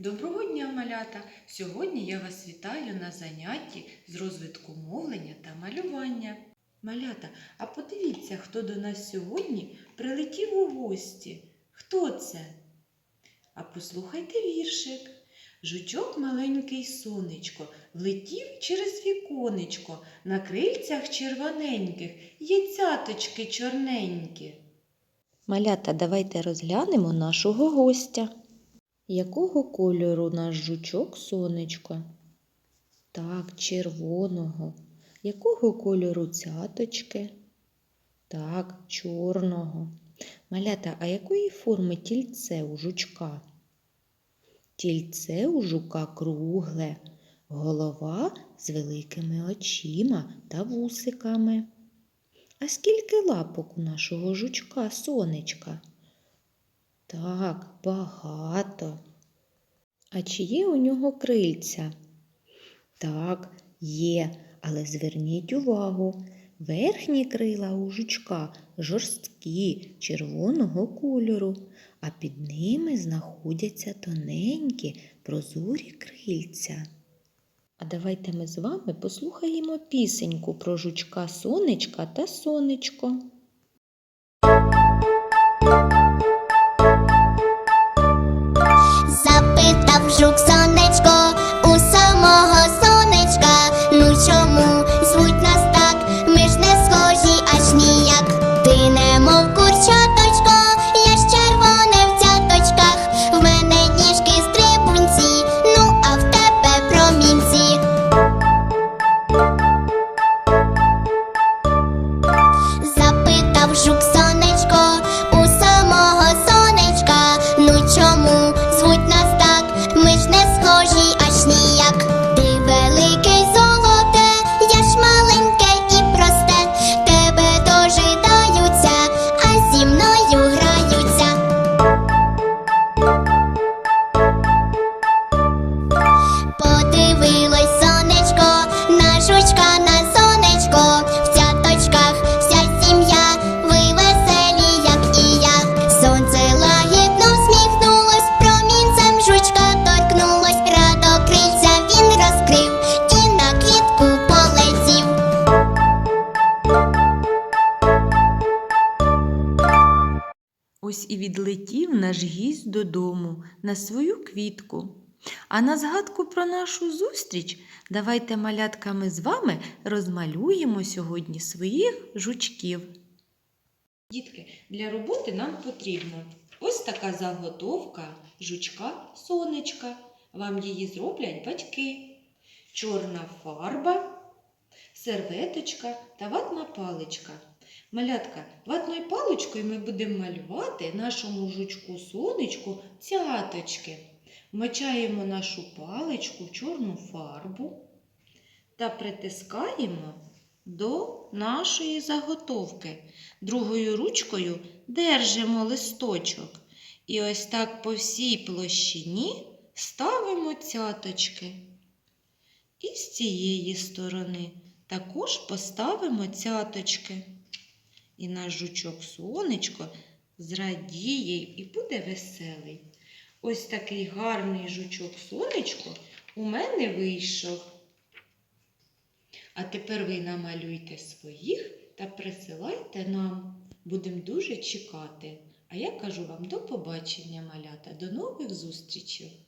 Доброго дня, малята! Сьогодні я вас вітаю на занятті з розвитку мовлення та малювання. Малята, а подивіться, хто до нас сьогодні прилетів у гості. Хто це? А послухайте віршик. Жучок маленький сонечко влетів через віконечко, на крильцях червоненьких є цяточки чорненькі. Малята, давайте розглянемо нашого гостя. Якого кольору наш жучок сонечко? Так, червоного. Якого кольору цяточки? Так, чорного. Малята, а якої форми тільце у жучка? Тільце у жука кругле, голова з великими очима та вусиками. А скільки лапок у нашого жучка сонечка? Так, багато. А чи є у нього крильця? Так, є, але зверніть увагу. Верхні крила у жучка жорсткі, червоного кольору, а під ними знаходяться тоненькі прозорі крильця. А давайте ми з вами послухаємо пісеньку про жучка сонечка та сонечко. happy Ось і відлетів наш гість додому на свою квітку. А на згадку про нашу зустріч давайте малятками з вами розмалюємо сьогодні своїх жучків. Дітки, для роботи нам потрібно ось така заготовка жучка сонечка. Вам її зроблять батьки. Чорна фарба, серветочка та ватна паличка. Малятка, ватною паличкою ми будемо малювати нашому жучку сонечку цяточки. Вмочаємо нашу паличку в чорну фарбу та притискаємо до нашої заготовки. Другою ручкою держимо листочок. І ось так по всій площині ставимо цяточки. І з цієї сторони також поставимо цяточки. І наш жучок сонечко зрадіє і буде веселий. Ось такий гарний жучок сонечко у мене вийшов. А тепер ви намалюйте своїх та присилайте нам. Будемо дуже чекати. А я кажу вам до побачення, малята, до нових зустрічей!